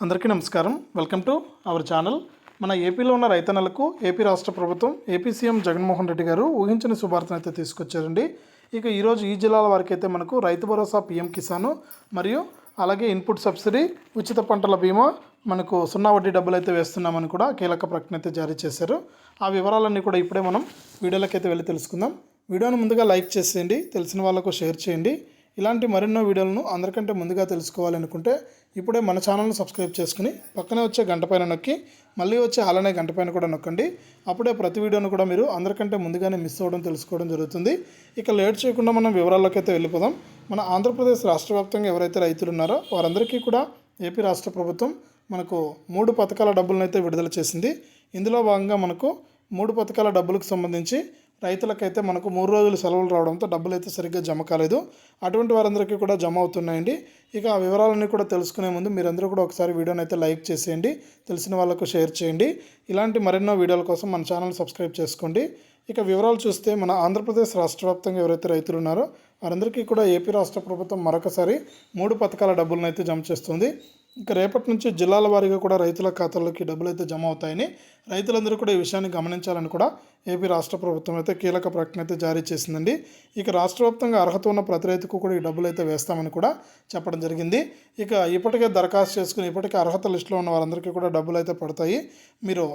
అందరికీ నమస్కారం. Welcome to our channel. మన ఏపీలో ఉన్న రైతన్నలకు ఏపీ రాష్ట్ర ప్రభుత్వం ఏపీ సీఎం జగన్మోహన్ రెడ్డి గారు ఊహించని శుభార్తను అయితే తీసుకొచ్చారండి. ఇక ఈరోజు ఈ జిల్లాల వారికి అయితే మనకు రైతు భరోసా పీఎం కిసాను మరియు అలాగే ఇన్పుట్ సబ్సిడీ ఉచిత పంటల బీమా మనకు సున్నా వడ్డీ డబ్బులు అయితే వేస్తున్నామని కూడా కీలక ప్రకటన అయితే జారీ చేశారు. ఆ వివరాలన్నీ కూడా ఇప్పుడే మనం వీడియోలోకి అయితే వెళ్ళి తెలుసుకుందాం. వీడియోను ముందుగా లైక్ చేసేయండి తెలిసిన వాళ్ళకు షేర్ చేయండి. ఇలాంటి మరెన్నో వీడియోలను అందరికంటే ముందుగా తెలుసుకోవాలనుకుంటే ఇప్పుడే మన ఛానల్ను సబ్స్క్రైబ్ చేసుకుని పక్కనే వచ్చే గంట పైన నొక్కి మళ్ళీ వచ్చే అలానే గంట పైన కూడా నొక్కండి. అప్పుడే ప్రతి వీడియోను కూడా మీరు అందరికంటే ముందుగానే మిస్ అవ్వడం తెలుసుకోవడం జరుగుతుంది. ఇక లేట్ చేయకుండా మనం వివరాల్లోకి అయితే వెళ్ళిపోదాం. మన ఆంధ్రప్రదేశ్ రాష్ట్ర వ్యాప్తంగా ఎవరైతే రైతులు ఉన్నారో వారందరికీ కూడా ఏపీ రాష్ట్ర ప్రభుత్వం మనకు మూడు పథకాల డబ్బులను అయితే విడుదల చేసింది. ఇందులో భాగంగా మనకు మూడు పథకాల డబ్బులకు సంబంధించి రైతులకైతే మనకు మూడు రోజులు సెలవులు రావడంతో డబ్బులు అయితే సరిగ్గా జమ కాలేదు. అటువంటి వారందరికీ కూడా జమ అవుతున్నాయండి. ఇక ఆ వివరాలన్నీ కూడా తెలుసుకునే ముందు మీరందరూ కూడా ఒకసారి వీడియోని అయితే లైక్ చేసేయండి. తెలిసిన వాళ్ళకు షేర్ చేయండి. ఇలాంటి మరెన్నో వీడియోల కోసం మన ఛానల్ సబ్స్క్రైబ్ చేసుకోండి. ఇక వివరాలు చూస్తే మన ఆంధ్రప్రదేశ్ రాష్ట్ర వ్యాప్తంగా ఎవరైతే రైతులు ఉన్నారో వారందరికీ కూడా ఏపీ రాష్ట్ర ప్రభుత్వం మరొకసారి మూడు పథకాల డబ్బులను అయితే జమ చేస్తుంది. ఇక రేపటి నుంచి జిల్లాల వారీగా కూడా రైతుల ఖాతాల్లోకి డబ్బులు అయితే జమ అవుతాయని రైతులందరూ కూడా ఈ విషయాన్ని గమనించాలని కూడా ఏపీ రాష్ట్ర ప్రభుత్వం అయితే కీలక ప్రకటన అయితే జారీ చేసిందండి. ఇక రాష్ట్ర వ్యాప్తంగా అర్హత ఉన్న ప్రతి రైతుకు కూడా ఈ డబ్బులు అయితే వేస్తామని కూడా చెప్పడం జరిగింది. ఇక ఇప్పటికే దరఖాస్తు చేసుకుని ఇప్పటికే అర్హత లిస్టులో ఉన్న వారందరికీ కూడా డబ్బులు అయితే పడతాయి. మీరు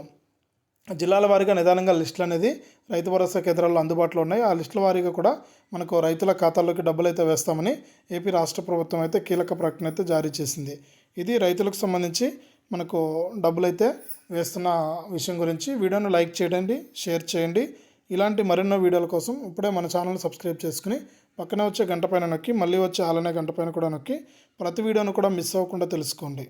జిల్లాల వారీగా నిదానంగా లిస్టులు అనేది రైతు భరోసా కేంద్రాల్లో అందుబాటులో ఉన్నాయి. ఆ లిస్టుల వారీగా కూడా మనకు రైతుల ఖాతాల్లోకి డబ్బులు అయితే వేస్తామని ఏపీ రాష్ట్ర ప్రభుత్వం అయితే కీలక ప్రకటన అయితే జారీ చేసింది. ఇది రైతులకు సంబంధించి మనకు డబ్బులు అయితే వేస్తున్న విషయం గురించి వీడియోను లైక్ చేయండి షేర్ చేయండి. ఇలాంటి మరెన్నో వీడియోల కోసం ఇప్పుడే మన ఛానల్ సబ్స్క్రైబ్ చేసుకుని పక్కనే వచ్చే గంట పైన నొక్కి మళ్ళీ వచ్చే ఆలనే గంట పైన కూడా నొక్కి ప్రతి వీడియోను కూడా మిస్ అవ్వకుండా తెలుసుకోండి.